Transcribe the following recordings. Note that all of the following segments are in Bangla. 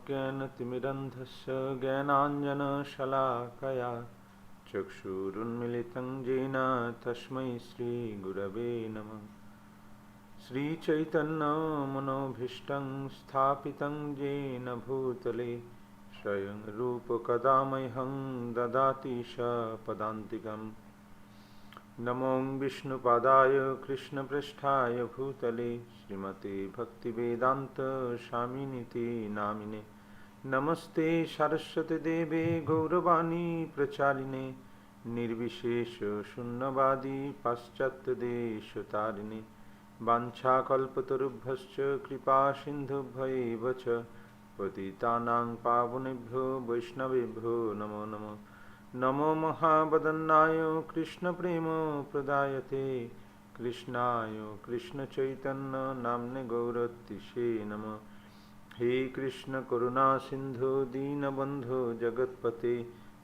विज्ञानतिमिरन्धस्य ज्ञानाञ्जनशलाकया चक्षुरुन्मिलितं येन तस्मै श्रीगुरवे नमः। श्रीचैतन्यमनोभीष्टं स्थापितं येन भूतले स्वयं रूपकदा ददाति स पदान्तिकम्। নমং বিষ্ণুপাদায় কৃষ্ণপৃষ্ঠায় ভূতলে শ্রীমতে ভক্তিবেদান্ত স্বামিনীতি নামিনে নমস্তে সরস্বতী দেবে গৌরবাণী প্রচারিণে নির্বিশেষ শূন্যবাদী পাশ্চাত্য দেশ তারিণে বাঞ্ছাকল্পতরুভ্যশ্চ কৃপা সিন্ধুভ্যৈব চ পতিতানাং পাবনেভ্যো বৈষ্ণবেভ্যো নমো নমঃ नमो महावदन्नाय कृष्णप्रेम प्रदायते। कृष्णाय कृष्णचैतन्य नाम्ने गौरतिशे नमः। हे कृष्ण करुणा सिन्धु, दीनबन्धो जगत्पते।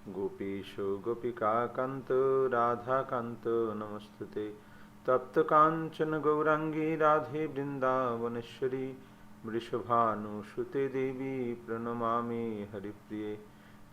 गोपेशो गोपिकान्त राधाकान्त, नमस्तुते। तप्तकाञ्चन गौराङ्गी राधे वृन्दावनेश्वरी। वृषभानुसुते देवी, प्रणमामि हरिप्रिये।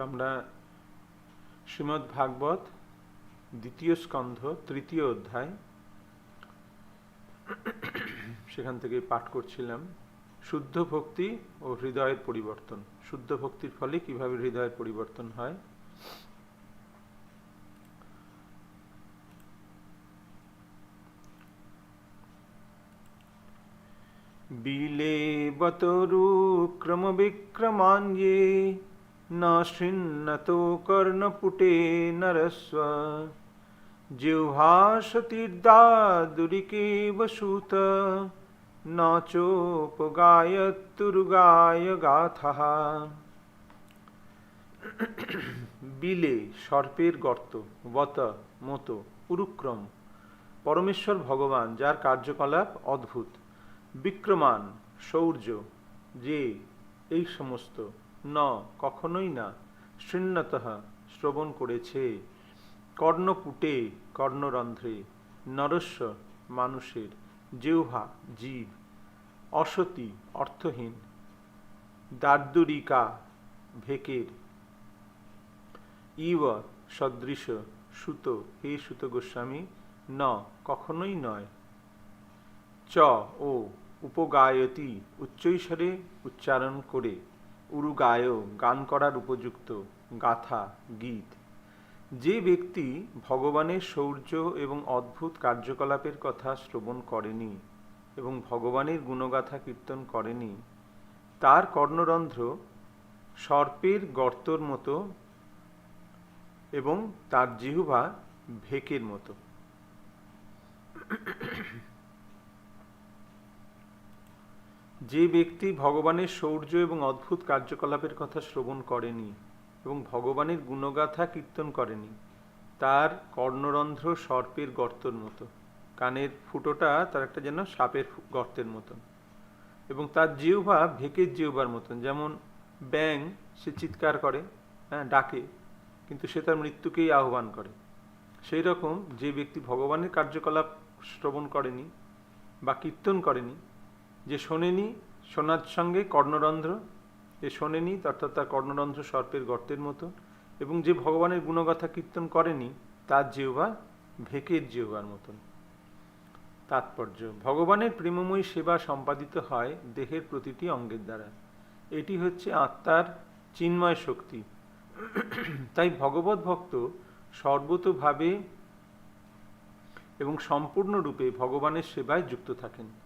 আমরা শ্রীমৎ ভাগবত দ্বিতীয় স্কন্ধ, তৃতীয় অধ্যায় সেখান থেকে পাঠ করছিলাম। শুদ্ধ ভক্তি ও হৃদয়ের পরিবর্তন। শুদ্ধ ভক্তির ফলে কীভাবে হৃদয়ের পরিবর্তন হয়? বিলে বতরু ক্রম বিক্রমান্যে न शृण्वतो कर्णपुटे नरस्व जिह्वासतीर्दादुरिकेव सूत न चोपगायत्तुरुगाय গাথা বিলে সর্পের গর্ত বত মতো উরুক্রম পরমেশ্বর ভগবান যার কার্যকলাপ অদ্ভুত বিক্রমান শৌর্য যে এই সমস্ত ন, কখনোই না। শৃণ্যত শ্রবণ করেছে। কর্ণপুটে কর্ণরন্ধ্রে নরস্ব মানুষের জিহ্বা জীব, অসতী অর্থহীন, দার্দুরিকা ভেকের। ইব সদৃশ সুত, হে সুত গোস্বামী, ন, কখনোই নয়। চ, ও, উপগায়তি, উচ্চৈস্বরে উচ্চারণ করে। উরুগায় গান করার উপযুক্ত গাথা, গীত। যে ব্যক্তি ভগবানের শৌর্য এবং অদ্ভুত কার্যকলাপের কথা শ্রবণ করেনি এবং ভগবানের গুণগাথা কীর্তন করেনি, তার কর্ণরন্ধ্র সর্পের গর্তর মতো এবং তার জিহুবা ভেকের মতো। যে ব্যক্তি ভগবানের শৌর্য এবং অদ্ভুত কার্যকলাপের কথা শ্রবণ করেনি এবং ভগবানের গুণগাথা কীর্তন করেনি, তার কর্ণরন্ধ্র সর্পের গর্তর মতো। কানের ফুটোটা তার একটা যেন সাপের গর্তের মতন। এবং তার জিহ্বা ভেকের জিহ্বার মতন। যেমন ব্যাং, সে চিৎকার করে হ্যাঁ ডাকে, কিন্তু সে তার মৃত্যুকেই আহ্বান করে। সেই রকম যে ব্যক্তি ভগবানের কার্যকলাপ শ্রবণ করেনি বা কীর্তন করেনি যে শোনেনি শোনার সঙ্গে কর্ণরন্ধ্র, যে শোনেনি অর্থাৎ তার কর্ণরন্ধ্র সর্পের গর্তের মতো এবং যে ভগবানের গুণগাথা কীর্তন করেনি তার জিহ্বা, ভেকের জিহ্বার মতন। তাৎপর্য, ভগবানের প্রেমময়ী সেবা সম্পাদিত হয় দেহের প্রতিটি অঙ্গের দ্বারা। এটি হচ্ছে আত্মার চিন্ময় শক্তি। তাই ভগবত ভক্ত সর্বতভাবে এবং সম্পূর্ণরূপে ভগবানের সেবায় যুক্ত থাকেন।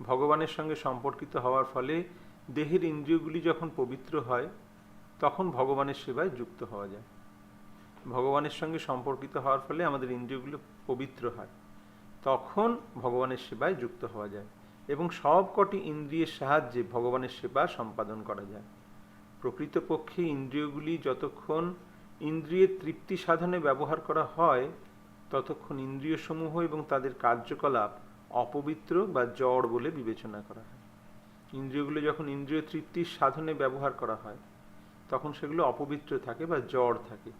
ভগবানের সঙ্গে সম্পর্কিত হওয়ার ফলে দেহের ইন্দ্রিয়গুলি যখন পবিত্র হয়, তখন ভগবানের সেবায় যুক্ত হওয়া যায়। ভগবানের সঙ্গে সম্পর্কিত হওয়ার ফলে আমাদের ইন্দ্রিয়গুলো পবিত্র হয়, তখন ভগবানের সেবায় যুক্ত হওয়া যায় এবং সবকটি ইন্দ্রিয়ের সাহায্যে ভগবানের সেবা সম্পাদন করা যায়। প্রকৃতপক্ষে ইন্দ্রিয়গুলি যতক্ষণ ইন্দ্রিয়ের তৃপ্তি সাধনে ব্যবহার করা হয়, ততক্ষণ ইন্দ্রিয়সমূহ এবং তাদের কার্যকলাপ অপবিত্র বা জড় বলে বিবেচনা করা হয়। ইন্দ্রিয়গুলো যখন ইন্দ্রিয় তৃপ্তির সাধনে ব্যবহার করা হয়, তখন সেগুলো অপবিত্র থাকে বা জড় থাকে।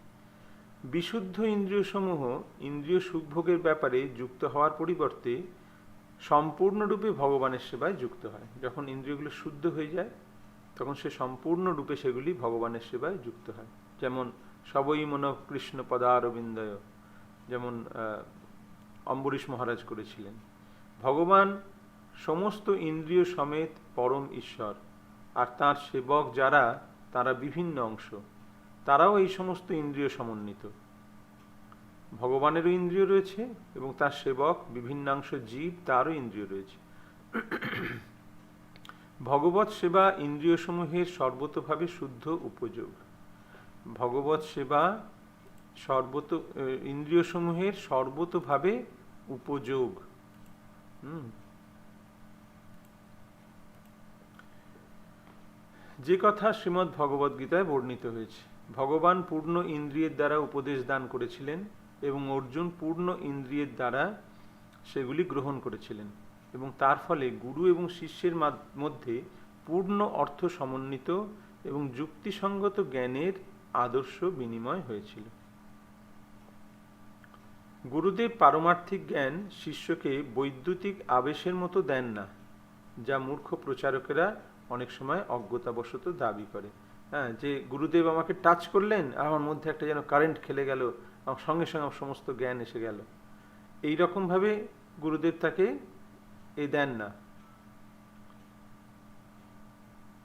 বিশুদ্ধ ইন্দ্রিয়সমূহ ইন্দ্রিয় সুখভোগের ব্যাপারে যুক্ত হওয়ার পরিবর্তে সম্পূর্ণরূপে ভগবানের সেবায় যুক্ত হয়। যখন ইন্দ্রিয়গুলো শুদ্ধ হয়ে যায়, তখন সে সম্পূর্ণরূপে সেগুলি ভগবানের সেবায় যুক্ত হয়। যেমন সবই মন কৃষ্ণ পদারবিন্দয়, যেমন অম্বরীশ মহারাজ করেছিলেন। ভগবান সমস্ত ইন্দ্রিয় সমেত পরম ঈশ্বর, আর তার সেবক যারা, তারা বিভিন্ন অংশ। তারাও এই সমস্ত ইন্দ্রিয় সমন্বিত। ভগবানেরও ইন্দ্রিয় রয়েছে এবং তার সেবক বিভিন্নাংশ জীব তারও ইন্দ্রিয় রয়েছে। ভগবত সেবা ইন্দ্রিয়সমূহের সর্বতভাবে শুদ্ধ উপযোগ। ভগবত সেবা সর্বত ইন্দ্রিয়সমূহের সর্বতভাবে উপযোগ। যে কথা শ্রীমদ্ ভগবদ গীতায় বর্ণিত হয়েছে, ভগবান পূর্ণ ইন্দ্রিয়ের দ্বারা উপদেশ দান করেছিলেন এবং অর্জুন পূর্ণ ইন্দ্রিয়ের দ্বারা সেগুলি গ্রহণ করেছিলেন এবং তার ফলে গুরু এবং শিষ্যের মধ্যে পূর্ণ অর্থ সমন্বিত এবং যুক্তিসঙ্গত জ্ঞানের আদর্শ বিনিময় হয়েছিল। গুরুদেব পারমার্থিক জ্ঞান শিষ্যকে বৈদ্যুতিক আবেশের মতো দেন না, যা মূর্খ প্রচারকেরা অনেক সময় অজ্ঞতাবশত দাবি করে। হ্যাঁ যে গুরুদেব আমাকে টাচ করলেন, আমার মধ্যে একটা যেন কারেন্ট খেলে গেল আমার সঙ্গে সঙ্গে আমার সমস্ত জ্ঞান এসে গেল। এই রকমভাবে গুরুদেব তাকে এ দেন না।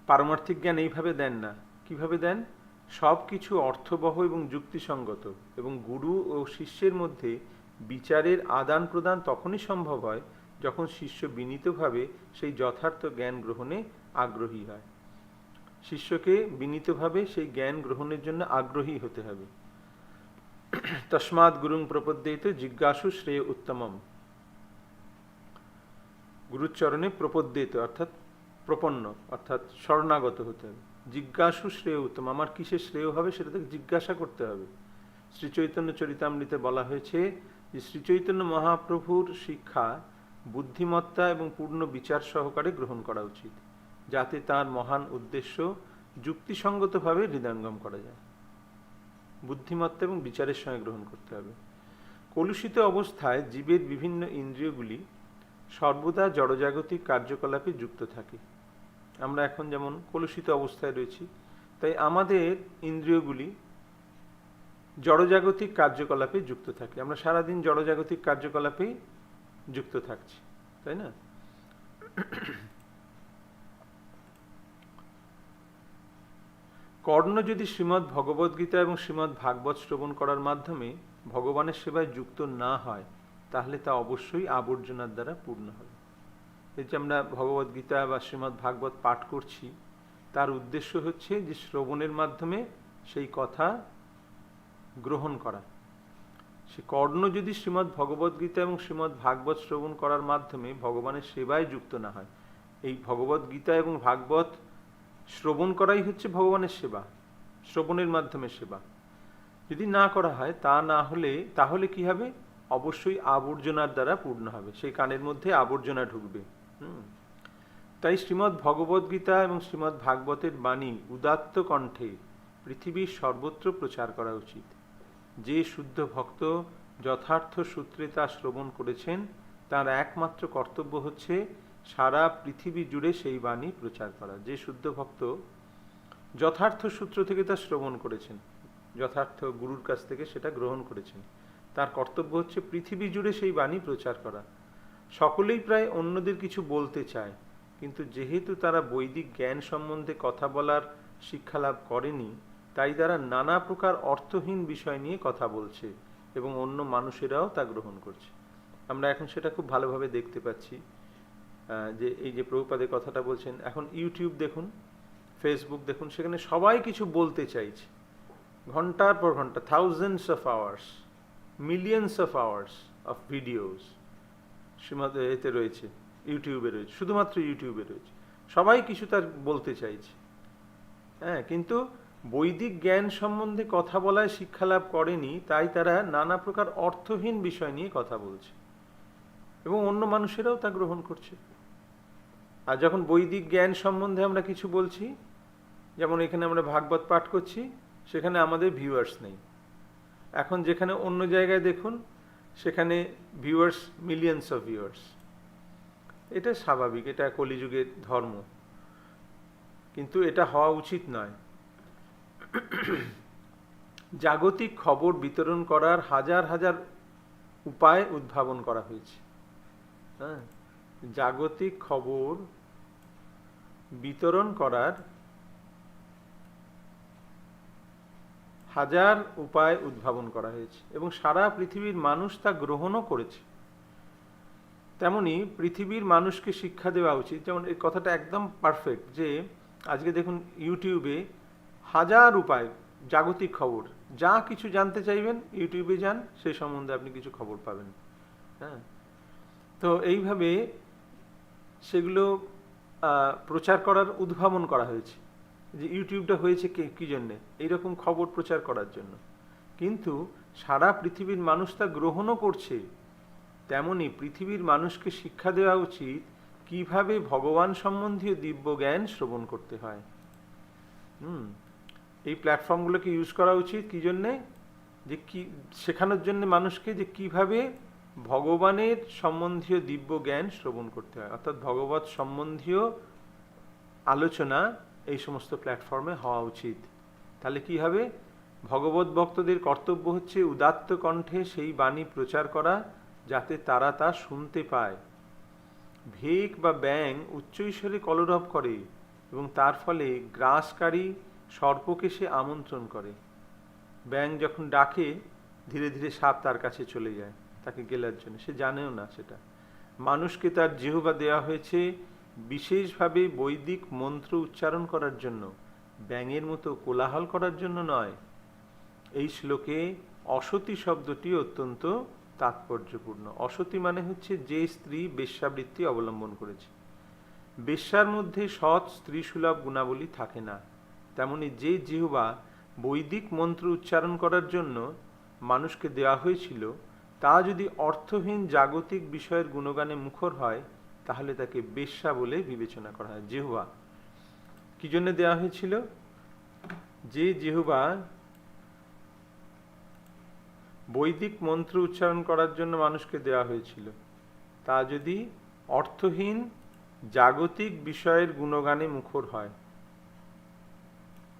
পারমার্থিক জ্ঞান এইভাবে দেন না। কীভাবে দেন? সব কিছু অর্থবহ এবং যুক্তিসঙ্গত এবং গুরু ও শিষ্যের মধ্যে বিচারের আদান প্রদান তখনই সম্ভব হয় যখন শিষ্য বিনীতভাবে সেই যথার্থ জ্ঞান গ্রহণে আগ্রহী হয়। শিষ্যকে বিনীতভাবে সেই জ্ঞান গ্রহণের জন্য আগ্রহী হতে হবে। তস্মাৎ গুরুং প্রপদ্যেত জিজ্ঞাসু শ্রেয় উত্তমম। গুরুচরণে প্রপদ্যেত অর্থাৎ প্রপন্ন, অর্থাৎ শরণাগত হতে হবে। জিজ্ঞাসু শ্রেয় উত্তম। আমার কিসে শ্রেয় হবে সেটা তাকে জিজ্ঞাসা করতে হবে। শ্রী চৈতন্য চরিতামৃতে বলা হয়েছে যে শ্রী চৈতন্য মহাপ্রভুর শিক্ষা বুদ্ধিমত্তা এবং পূর্ণ বিচার সহকারে গ্রহণ করা উচিত, যাতে তার মহান উদ্দেশ্য যুক্তিসঙ্গতভাবে হৃদয়ঙ্গম করা যায়। বুদ্ধিমত্তা এবং বিচারের সঙ্গে গ্রহণ করতে হবে। কলুষিত অবস্থায় জীবের বিভিন্ন ইন্দ্রিয়গুলি সর্বদা জড়জাগতিক কার্যকলাপে যুক্ত থাকে। আমরা এখন যেমন কলুষিত অবস্থায় রয়েছি, তাই আমাদের ইন্দ্রিয়গুলি জড়জাগতিক কার্যকলাপে যুক্ত থাকে। আমরা সারাদিন জড়জাগতিক কার্যকলাপেই যুক্ত থাকছি, তাই না? কর্ণ যদি শ্রীমৎ ভগবদ্গীতা এবং শ্রীমৎ ভাগবত শ্রবণ করার মাধ্যমে ভগবানের সেবায় যুক্ত না হয়, তাহলে তা অবশ্যই আবর্জনার দ্বারা পূর্ণ হবে। এই যে আমরা ভগবদ্গীতা বা শ্রীমৎ ভাগবত পাঠ করছি, তার উদ্দেশ্য হচ্ছে যে শ্রবণের মাধ্যমে সেই কথা গ্রহণ করা। সে কর্ণ যদি শ্রীমৎ ভগবদ্গীতা এবং শ্রীমৎ ভাগবত শ্রবণ করার মাধ্যমে ভগবানের সেবায় যুক্ত না হয়, এই ভগবদ্গীতা এবং ভাগবত শ্রবণ করাই হচ্ছে ভগবানের সেবা, শ্রবণের মাধ্যমে সেবা। যদি না করা হয়, তা না হলে, তাহলে কি হবে? অবশ্যই আবর্জনার দ্বারা পূর্ণ হবে। সেই কানের মধ্যে আবর্জনা ঢুকবে। তাই শ্রীমদ্ ভগবদ্গীতা এবং শ্রীমদ্ ভাগবতের বাণী উদাত্ত কণ্ঠে পৃথিবীর সর্বত্র প্রচার করা উচিত। যে শুদ্ধ ভক্ত যথার্থ সূত্রে তা শ্রবণ করেছেন, তার একমাত্র কর্তব্য হচ্ছে সারা পৃথিবী জুড়ে সেই বাণী প্রচার করা। যে শুদ্ধ ভক্ত যথার্থ সূত্র থেকে তা শ্রবণ করেছেন, যথার্থ গুরুর কাছ থেকে সেটা গ্রহণ করেছেন, তার কর্তব্য হচ্ছে পৃথিবী জুড়ে সেই বাণী প্রচার করা। সকলেই প্রায় অন্যদের কিছু বলতে চায়, কিন্তু যেহেতু তারা বৈদিক জ্ঞান সম্বন্ধে কথা বলার শিক্ষা লাভ করেনি, তাই তারা নানা প্রকার অর্থহীন বিষয় নিয়ে কথা বলছে এবং অন্য মানুষেরাও তা গ্রহণ করছে। আমরা এখন সেটা খুব ভালোভাবে দেখতে পাচ্ছি যে এই যে প্রভুপাদের কথাটা বলছেন, এখন ইউটিউব দেখুন, ফেসবুক দেখুন, সেখানে সবাই কিছু বলতে চাইছে। ঘণ্টার পর ঘণ্টা thousands of hours millions of hours of videos Srimad এতে রয়েছে, ইউটিউবে রয়েছে, শুধুমাত্র ইউটিউবে রয়েছে। সবাই কিছু তার বলতে চাইছে। হ্যাঁ কিন্তু বৈদিক জ্ঞান সম্বন্ধে কথা বলায় শিক্ষা লাভ করেনি, তাই তারা নানা প্রকার অর্থহীন বিষয় নিয়ে কথা বলছে। এবং অন্য মানুষেরাও তা গ্রহণ করছে। আর যখন বৈদিক জ্ঞান সম্বন্ধে আমরা কিছু বলছি, যেমন এখানে আমরা ভাগবত পাঠ করছি, সেখানে আমাদের ভিউয়ার্স নেই। এখন যেখানে অন্য জায়গায় দেখুন সেখানে ভিউয়ার্স মিলিয়ন্স অফ ভিউয়ার্স এটা স্বাভাবিক, এটা কলিযুগের ধর্ম। কিন্তু এটা হওয়া উচিত নয়। জাগতিক খবর বিতরণ করার হাজার হাজার উপায় উদ্ভাবন করা হয়েছে। হ্যাঁ? জাগতিক খবর বিতরণ করার হাজার উপায় উদ্ভাবন করা হয়েছে এবং সারা পৃথিবীর মানুষ তা গ্রহণও করেছে। তেমনি পৃথিবীর মানুষকে শিক্ষা দেওয়া উচিত। যেমন এই কথাটা একদম পারফেক্ট যে আজকে দেখুন ইউটিউবে হাজার উপায়, জাগতিক খবর। যা কিছু জানতে চাইবেন ইউটিউবে যান সেই সম্বন্ধে আপনি কিছু খবর পাবেন। হ্যাঁ? তো এইভাবে সেগুলো প্রচার করার, উদ্ভাবন করা হয়েছে। যে ইউটিউবটা হয়েছে কী জন্যে? এইরকম খবর প্রচার করার জন্য। কিন্তু সারা পৃথিবীর মানুষ তা গ্রহণও করছে। তেমনি পৃথিবীর মানুষকে শিক্ষা দেওয়া উচিত কীভাবে ভগবান সম্বন্ধীয় দিব্য জ্ঞান শ্রবণ করতে হয়। হুম, এই প্ল্যাটফর্মগুলোকে ইউজ করা উচিত কী জন্যে? যে কি, শেখানোর জন্য মানুষকে যে কীভাবে ভগবানের সম্বন্ধীয় দিব্য জ্ঞান শ্রবণ করতে হয়। অর্থাৎ ভগবত সম্বন্ধীয় আলোচনা এই সমস্ত প্ল্যাটফর্মে হওয়া উচিত। তাহলে কি হবে? ভগবত ভক্তদের কর্তব্য হচ্ছে উদাত্ত কণ্ঠে সেই বাণী প্রচার করা, যাতে তারা তা শুনতে পায়। ভেক বা ব্যাং উচ্চৈশ্বরে কলরব করে এবং তার ফলে গ্রাসকারী সর্পকে সে আমন্ত্রণ করে। ব্যাং যখন ডাকে, ধীরে ধীরে সাপ তার কাছে চলে যায়, তাকে গেলার জন্য। সে জানেও না সেটা। মানুষকে তার জিহবা দেওয়া হয়েছে বিশেষভাবে বৈদিক মন্ত্র উচ্চারণ করার জন্য, ব্যাঙের মতো কোলাহল করার জন্য নয়। এই শ্লোকে অসতী শব্দটি অত্যন্ত তাৎপর্যপূর্ণ। অসতী মানে হচ্ছে যে স্ত্রী বেশ্যাবৃত্তি অবলম্বন করেছে। বেশ্যার মধ্যে সৎ স্ত্রী সুলভ গুণাবলী থাকে না। তেমনি যে জিহবা বৈদিক মন্ত্র উচ্চারণ করার জন্য মানুষকে দেওয়া হয়েছিল, তা যদি অর্থহীন জাগতিক বিষয়ের গুণগানে মুখর হয় তাহলে তাকে বেশ্যা বলে বিবেচনা করা হয়। জেহুবা কি জন্য দেওয়া হয়েছিল? যে জেহুবা বৈদিক মন্ত্র উচ্চারণ করার জন্য মানুষকে দেওয়া হয়েছিল, তা যদি অর্থহীন, জাগতিক বিষয়ের গুণগানে মুখর হয়,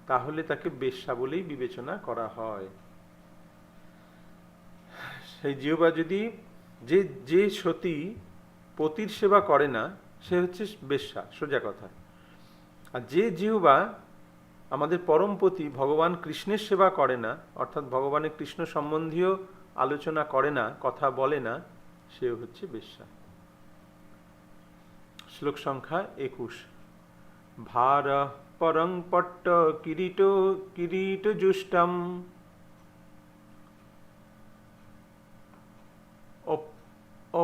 তাহলে তাকে বেশ্যা বলেই বিবেচনা করা হয়। সেই জিহবা যদি যে যে সতী পতির সেবা করে না, সে হচ্ছে বেশ্যা, সোজা কথা। আর যে জিহবা আমাদের পরমপতি ভগবান কৃষ্ণের সেবা করে না, অর্থাৎ ভগবানের কৃষ্ণ সম্বন্ধীয় আলোচনা করে না, কথা বলে না সে হচ্ছে বেশ্যা। শ্লোক সংখ্যা একুশ। ভার পরং পট্ট কিরীট কিরীট জুষ্টম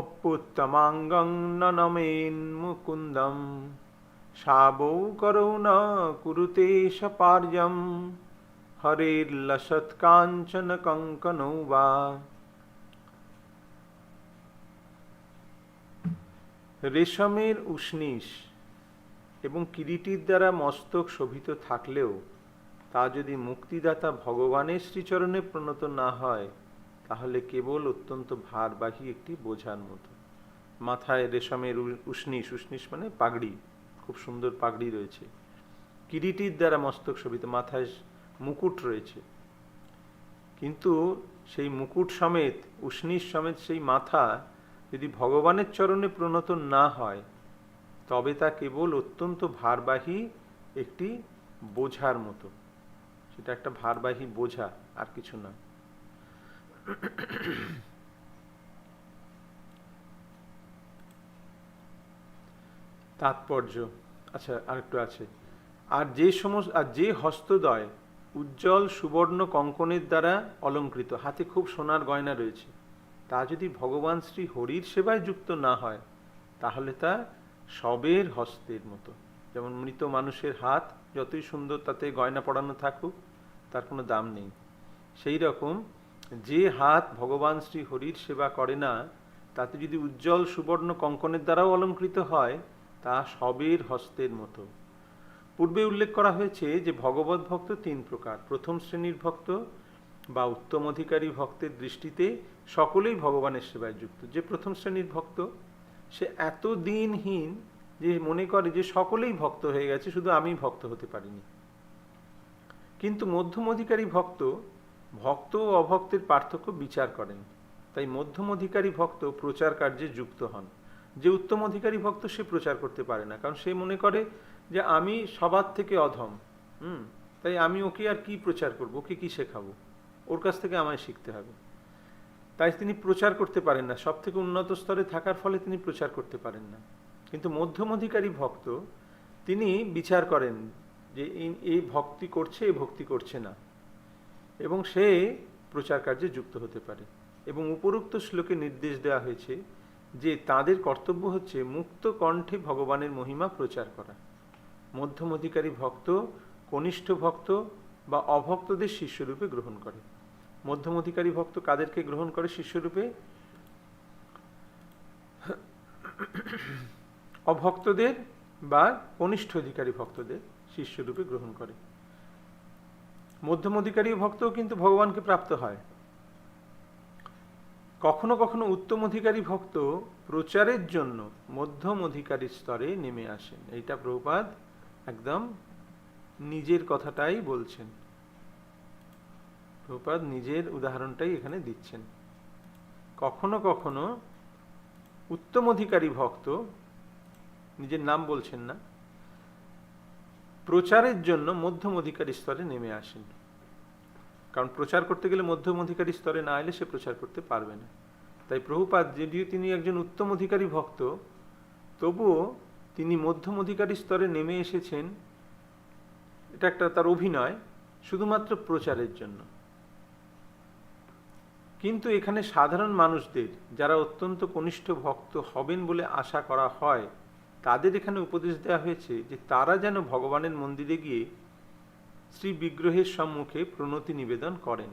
অপুত্তমাঙ্গং ননমেন মুকুন্দম শাবৌ করৌ ন কুরুতে সপার্যম হরের্লসৎকাঞ্চন কঙ্কনৌ বা রেশমের উষ্ণিস এবং কিরিটির দ্বারা মস্তক শোভিত থাকলেও তা যদি মুক্তিদাতা ভগবানের শ্রীচরণে প্রণত না হয় তাহলে কেবল অত্যন্ত ভারবাহী একটি বোঝার মতো। মাথায় রেশমের উষ্ণিস উষ্ণিস মানে পাগড়ি, খুব সুন্দর পাগড়ি রয়েছে। কিরিটির দ্বারা মস্তক শোভিত, মাথায় মুকুট রয়েছে। কিন্তু সেই মুকুট সমেত উষ্ণিস সমেত সেই মাথা যদি ভগবানের চরণে প্রণত না হয়, তবে তা কেবল অত্যন্ত ভারবাহী একটি বোঝার মতো। সেটা একটা ভারবাহী বোঝা, আর কিছু না। তাৎপর্য। আচ্ছা আরেকটু আছে। আর যে সমস্ত, আর যে হস্তদয় উজ্জ্বল সুবর্ণ কঙ্কনের দ্বারা অলঙ্কৃত, হাতে খুব সোনার গয়না রয়েছে, তা যদি ভগবান শ্রী হরির সেবায় যুক্ত না হয়, তাহলে তা সবের হস্তের মতো। যেমন মৃত মানুষের হাত যতই সুন্দর, তাতে গয়না পড়ানো থাকুক, তার কোনো দাম নেই। সেই রকম যে হাত ভগবান শ্রী হরির সেবা করে না, তাতে যদি উজ্জ্বল সুবর্ণ কঙ্কনের দ্বারাও অলঙ্কৃত হয়, তা সবের হস্তের মতো। পূর্বে উল্লেখ করা হয়েছে যে ভগবত ভক্ত তিন প্রকার। প্রথম শ্রেণির ভক্ত বা উত্তম অধিকারী ভক্তের দৃষ্টিতে সকলেই ভগবানের সেবায় যুক্ত। যে প্রথম শ্রেণির ভক্ত, সে এত দিনহীন যে মনে করে যে সকলেই ভক্ত হয়ে গেছে, শুধু আমি ভক্ত হতে পারিনি। কিন্তু মধ্যম অধিকারী ভক্ত ভক্ত ও অভক্তের পার্থক্য বিচার করেন। তাই মধ্যম অধিকারী ভক্ত প্রচার কার্যে যুক্ত হন। যে উত্তম অধিকারী ভক্ত সে প্রচার করতে পারে না। কারণ সে মনে করে যে আমি সবার থেকে অধম। হুম? তাই আমি ওকে আর কি প্রচার করব? ওকে কি শেখাবো? ওর কাছ থেকে আমায় শিখতে হবে। তাই তিনি প্রচার করতে পারেন না। সব থেকে উন্নত স্তরে থাকার ফলে তিনি প্রচার করতে পারেন না। কিন্তু মধ্যম অধিকারী ভক্ত, তিনি বিচার করেন যে এই ভক্তি করছে, এই ভক্তি করছে না। এবং সে প্রচার কার্যে যুক্ত হতে পারে। এবং উপরোক্ত শ্লোকে নির্দেশ দেওয়া হয়েছে যে তাদের কর্তব্য হচ্ছে মুক্ত কণ্ঠে ভগবানের মহিমা প্রচার করা। মধ্যম অধিকারী ভক্ত, কনিষ্ঠ ভক্ত বা অভক্তদের শিষ্যরূপে গ্রহণ করে। মধ্যম অধিকারী ভক্ত কাদেরকে গ্রহণ করে শিষ্যরূপে? অভক্তদের বা কনিষ্ঠ অধিকারী ভক্তদের শিষ্যরূপে গ্রহণ করে। মধ্যম অধিকারী ভক্তও কিন্তু ভগবানকে প্রাপ্ত হয়। কখনো কখনো উত্তম অধিকারী ভক্ত প্রচারের জন্য মধ্যম অধিকারী স্তরে নেমে আসেন। এইটা প্রভুপাদ একদম নিজের কথাটাই বলছেন। প্রভুপাদ নিজের উদাহরণটাই এখানে দিচ্ছেন। কখনো কখনো উত্তম অধিকারী ভক্ত নিজের নাম বলছেন না প্রচারের জন্য মধ্যম অধিকারী স্তরে নেমে আসেন। কারণ প্রচার করতে গেলে মধ্যম অধিকারী স্তরে না এলে সে প্রচার করতে পারবে না। তাই প্রভুপাদ, যদিও তিনি একজন উত্তম অধিকারী ভক্ত, তবুও তিনি মধ্যম অধিকারী স্তরে নেমে এসেছেন। এটা একটা তার অভিনয়, শুধুমাত্র প্রচারের জন্য। কিন্তু এখানে সাধারণ মানুষদের, যারা অত্যন্ত কনিষ্ঠ ভক্ত হবেন বলে আশা করা হয় তাদের এখানে উপদেশ দেওয়া হয়েছে যে তারা যেন ভগবানের মন্দিরে গিয়ে শ্রী বিগ্রহের সম্মুখে প্রণতি নিবেদন করেন।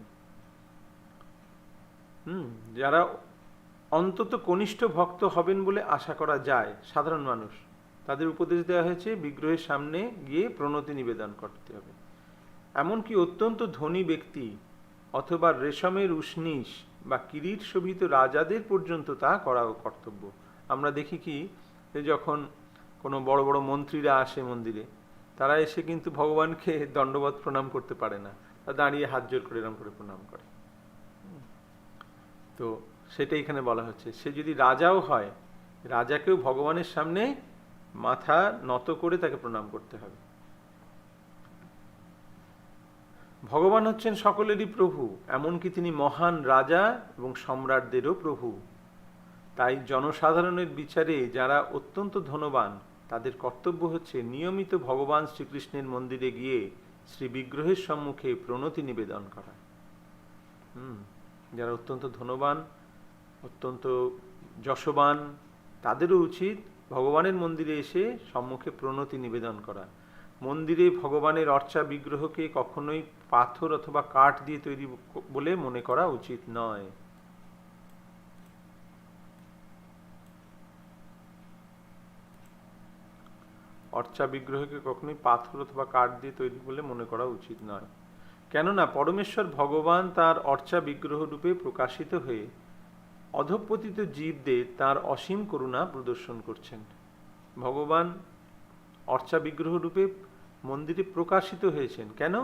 হুম, যারা অন্তত কনিষ্ঠ ভক্ত হবেন বলে আশা করা যায়, সাধারণ মানুষ। তাদের উপদেশ দেওয়া হয়েছে, বিগ্রহের সামনে গিয়ে প্রণতি নিবেদন করতে হবে। এমনকি অত্যন্ত ধনী ব্যক্তি অথবা রেশমের উষ্ণিস বা কিরিট শোভিত রাজাদের পর্যন্ত তা করা কর্তব্য। আমরা দেখি কি যখন কোনো বড় বড় মন্ত্রীরা আসে মন্দিরে, তারা এসে কিন্তু ভগবানকে দণ্ডবত প্রণাম করতে পারে না দাঁড়িয়ে হাত জোর করে এরম করে প্রণাম করে। তো সেটা এখানে বলা হচ্ছে। সে যদি রাজাও হয়, রাজাকেও ভগবানের সামনে মাথা নত করে তাকে প্রণাম করতে হবে। ভগবান হচ্ছেন সকলেরই প্রভু, এমনকি তিনি মহান রাজা এবং সম্রাটদেরও প্রভু। তাই জনসাধারণের বিচারে যারা অত্যন্ত ধনবান, তাদের কর্তব্য হচ্ছে নিয়মিত ভগবান শ্রীকৃষ্ণের মন্দিরে গিয়ে শ্রী বিগ্রহের সম্মুখে প্রণতি নিবেদন করা। যারা অত্যন্ত ধনবান, অত্যন্ত যশবান, তাদেরও উচিত ভগবানের মন্দিরে এসে সম্মুখে প্রণতি নিবেদন করা। মন্দিরে ভগবানের অর্চা বিগ্রহকে কখনোই পাথর অথবা কাঠ দিয়ে তৈরি বলে মনে করা উচিত নয়। অর্চা বিগ্রহকে কখনোই পাথর অথবা কাঠ দিয়ে তৈরি বলে মনে করা উচিত নয়। কেননা পরমেশ্বর ভগবান তার অর্চা বিগ্রহ রূপে প্রকাশিত হয়ে অধপতিত জীবদের তার অসীম করুণা প্রদর্শন করছেন। ভগবান অর্চা বিগ্রহ রূপে মন্দিরে প্রকাশিত হয়েছেন। কেন?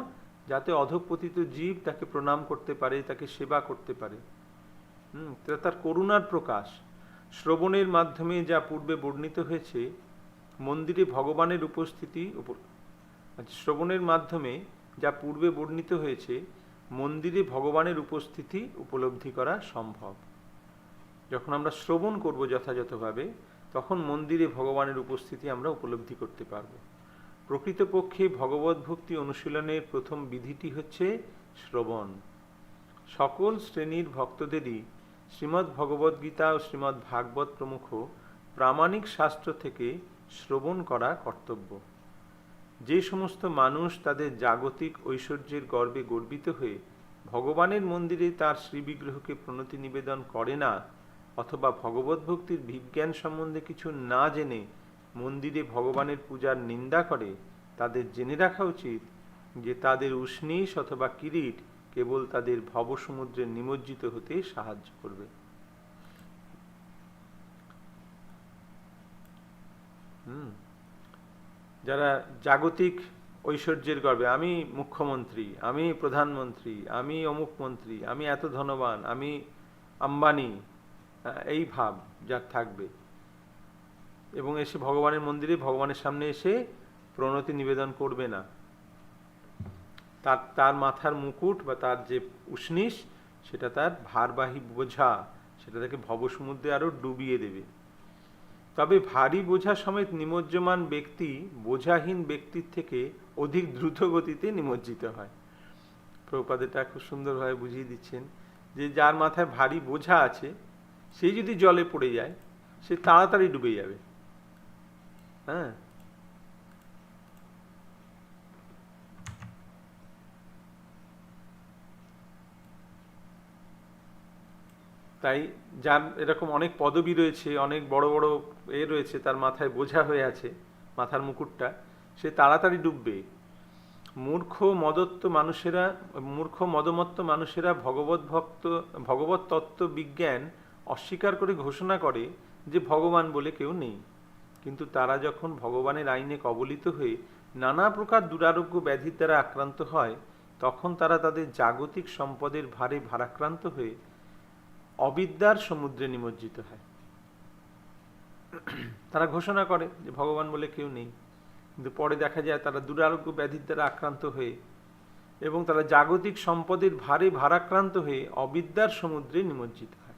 যাতে অধপতিত জীব তাকে প্রণাম করতে পারে, তাকে সেবা করতে পারে। হুম তার করুণার প্রকাশ। শ্রবণের মাধ্যমে যা পূর্বে বর্ণিত হয়েছে মন্দিরে ভগবানের উপস্থিতি আচ্ছা, শ্রবণের মাধ্যমে যা পূর্বে বর্ণিত হয়েছে মন্দিরে ভগবানের উপস্থিতি উপলব্ধি করা সম্ভব। যখন আমরা শ্রবণ করব যথাযথভাবে তখন মন্দিরে ভগবানের উপস্থিতি আমরা উপলব্ধি করতে পারব। প্রকৃতপক্ষে ভগবত ভক্তি অনুশীলনের প্রথম বিধিটি হচ্ছে শ্রবণ। সকল শ্রেণির ভক্তদেরই শ্রীমদ্ ভগবদ্গীতা ও শ্রীমদ্ ভাগবত প্রমুখ প্রামাণিক শাস্ত্র থেকে শ্রবণ করা কর্তব্য। যে সমস্ত মানুষ তাদের জাগতিক ঐশ্বর্যের গর্বে গর্বিত হয়ে ভগবানের মন্দিরে তার শ্রীবিগ্রহকে প্রণতি নিবেদন করে না অথবা ভগবত ভক্তির বিজ্ঞান সম্বন্ধে কিছু না জেনে মন্দিরে ভগবানের পূজার নিন্দা করে, তাদের জেনে রাখা উচিত যে তাদের উষ্ণীষ অথবা কিরিট কেবল তাদের ভবসমুদ্রে নিমজ্জিত হতে সাহায্য করবে। যারা জাগতিক ঐশ্বর্যের গর্বে, আমি মুখ্যমন্ত্রী, আমি প্রধানমন্ত্রী, আমি অমুক মন্ত্রী, আমি এত ধনবান, আমি আম্বানি এই ভাব যার থাকবে। এবং এসে ভগবানের মন্দিরে, ভগবানের সামনে এসে প্রণতি নিবেদন করবে না। তার তার মাথার মুকুট বা তার যে উষ্ণিস সেটা তার ভারবাহী বোঝা, সেটা তাকে ভবসমুদ্রে আরও ডুবিয়ে দেবে। তবে ভারী বোঝা সমেত নিমজ্জমান ব্যক্তি বোঝাহীন ব্যক্তির থেকে অধিক দ্রুত গতিতে নিমজ্জিত হয়। প্রপাদ এটা খুব সুন্দরভাবে বুঝিয়ে দিচ্ছেন যে যার মাথায় ভারী বোঝা আছে, সে যদি জলে পড়ে যায়, সে তাড়াতাড়ি ডুবে যাবে। হ্যাঁ। তাই যার এরকম অনেক পদবি রয়েছে, অনেক বড় বড় এ রয়েছে, তার মাথায় বোঝা হয়ে আছে, মাথার মুকুটটা, সে তাড়াতাড়ি ডুববে। মূর্খ মদত্ত মানুষেরা, মূর্খ মদমত্ত মানুষেরা ভগবত ভক্ত, ভগবত তত্ত্ব বিজ্ঞান অস্বীকার করে ঘোষণা করে যে ভগবান বলে কেউ নেই। কিন্তু তারা যখন ভগবানের আইনে কবলিত হয়ে নানা প্রকার দুরারোগ্য ব্যাধির দ্বারা আক্রান্ত হয়, তখন তারা তাদের জাগতিক সম্পদের ভারে ভারাক্রান্ত হয়ে অবিদ্যার সমুদ্রে নিমজ্জিত হয়। তারা ঘোষণা করে যে ভগবান বলে কেউ নেই। কিন্তু পরে দেখা যায় তারা দুরারোগ্য ব্যাধির দ্বারা আক্রান্ত হয়ে এবং তারা জাগতিক সম্পদের ভারে ভারাক্রান্ত হয়ে অবিদ্যার সমুদ্রে নিমজ্জিত হয়।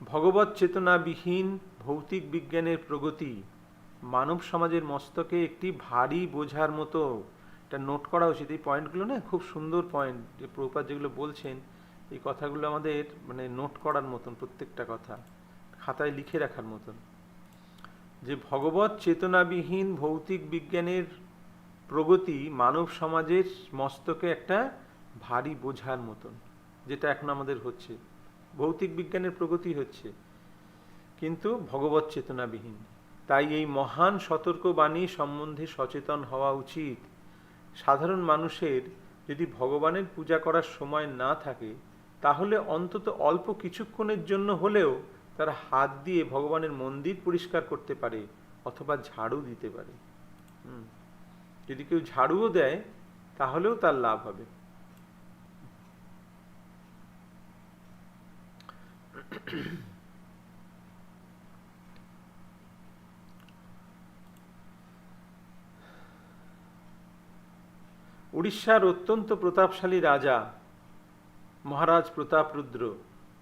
ভগবত চেতনাবিহীন ভৌতিক বিজ্ঞানের প্রগতি মানব সমাজের মস্তকে একটি ভারী বোঝার মতো। এটা নোট করা উচিত। এই পয়েন্টগুলো না খুব সুন্দর পয়েন্ট যে প্রপাত যেগুলো বলছেন, এই কথাগুলো আমাদের মানে নোট করার মতন প্রত্যেকটা কথা। খাতায় লিখে রাখার মতন। যে ভগবত চেতনাবিহীন ভৌতিক বিজ্ঞানের প্রগতি মানব সমাজের মস্তকে একটা ভারী বোঝার মতন, যেটা এখন আমাদের হচ্ছে। ভৌতিক বিজ্ঞানের প্রগতি হচ্ছে, কিন্তু ভগবত চেতনাবিহীন। তাই এই মহান সতর্কবাণী সম্বন্ধে সচেতন হওয়া উচিত। সাধারণ মানুষের যদি ভগবানের পূজা করার সময় না থাকে, তাহলে অন্তত অল্প কিছুক্ষণের জন্য হলেও তারা হাত দিয়ে ভগবানের মন্দির পরিষ্কার করতে পারে অথবা ঝাড়ু দিতে পারে। যদি কেউ ঝাড়ুও দেয়, তাহলেও তার লাভ হবে। উড়িষ্যার অত্যন্ত প্রতাপশালী রাজা মহারাজ প্রতাপরুদ্র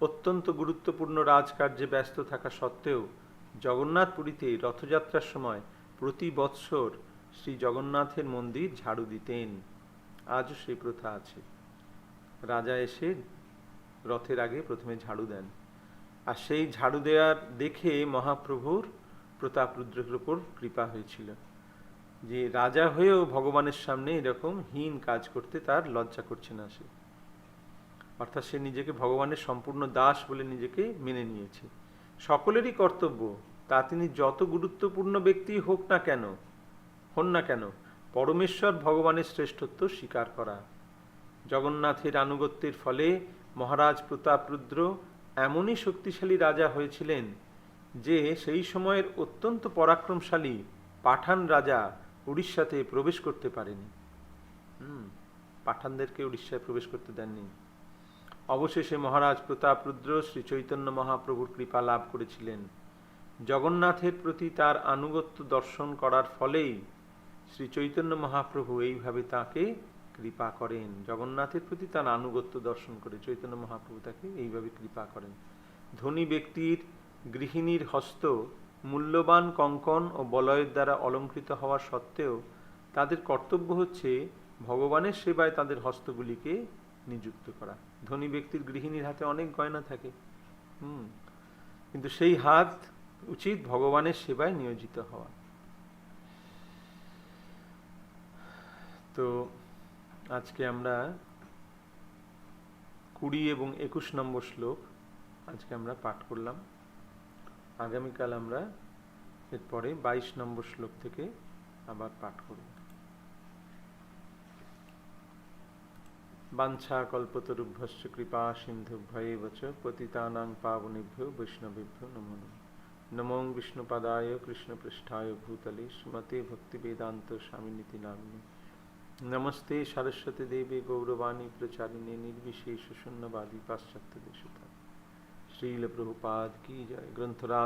অত্যন্ত গুরুত্বপূর্ণ রাজকার্যে ব্যস্ত থাকা সত্ত্বেও জগন্নাথপুরীতে রথযাত্রার সময় প্রতি বৎসর শ্রী জগন্নাথের মন্দির ঝাড়ু দিতেন। আজও সেই প্রথা আছে। রাজা এসে রথের আগে প্রথমে ঝাড়ু দেন। আর সেই ঝাড়ু দেওয়ার দেখে মহাপ্রভুর প্রতাপ রুদ্রের ওপর কৃপা হয়েছিল যে রাজা হয়েও ভগবানের সামনে এরকম হীন কাজ করতে তার লজ্জা করছে না সে। অর্থাৎ সে নিজেকে ভগবানের সম্পূর্ণ দাস বলে নিজেকে মেনে নিয়েছে। সকলেরই কর্তব্য, তা তিনি যত গুরুত্বপূর্ণ ব্যক্তি হোক না কেন, হন না কেন, পরমেশ্বর ভগবানের শ্রেষ্ঠত্ব স্বীকার করা। জগন্নাথের আনুগত্যের ফলে মহারাজ প্রতাপরুদ্র এমনই শক্তিশালী রাজা হয়েছিলেন যে সেই সময়ের অত্যন্ত পরাক্রমশালী পাঠান রাজা উড়িষ্যাতে প্রবেশ করতে পারেনি। হুম, পাঠানদেরকে উড়িষ্যায় প্রবেশ করতে দেননি। অবশেষে মহারাজ প্রতাপরুদ্র শ্রী চৈতন্য মহাপ্রভুর কৃপা লাভ করেছিলেন। জগন্নাথের প্রতি তার আনুগত্য দর্শন করার ফলেই শ্রী চৈতন্য মহাপ্রভু এইভাবে তাকে কৃপা করেন। জগন্নাথের প্রতি তার আনুগত্য দর্শন করে চৈতন্য মহাপ্রভু তাকে এইভাবে কৃপা করেন। ধনী ব্যক্তির গৃহিণীর হস্ত মূল্যবান কঙ্কন ও বলয়ের দ্বারা অলঙ্কৃত হওয়া সত্ত্বেও তাদের কর্তব্য হচ্ছে ভগবানের সেবায় তাদের হস্তগুলিকে নিযুক্ত করা। ধনী ব্যক্তির গৃহিণীর হাতে অনেক গয়না থাকে। হুম। কিন্তু সেই হাত উচিত ভগবানের সেবায় নিয়োজিত হওয়া। তো আজকে আমরা কুড়ি এবং একুশ নম্বর শ্লোক আজকে আমরা পাঠ করলাম। আগামীকাল আমরা এরপরে বাইশ নম্বর শ্লোক থেকে আবার পাঠ করব। বাঞ্ছা কল্পতরুভ্যশ্চ কৃপা সিন্ধুভ্যেব চ পতিতানাং পাবনেভ্যো বৈষ্ণবেভ্যো নমো নমঃ। নমো বিষ্ণুপদায় কৃষ্ণপৃষ্ঠায় ভূতলে শ্রীমতে ভক্তিবেদান্ত স্বামিনীতি নামিনী। নমস্তে সরস্বতী দেবী গৌরবাণী প্রচারিণে নির্বিশেষ শূন্যবাদী পাশ্চাত্য দেশতা শ্রীল প্রভুপাদ কি জয়। গ্রন্থরাজ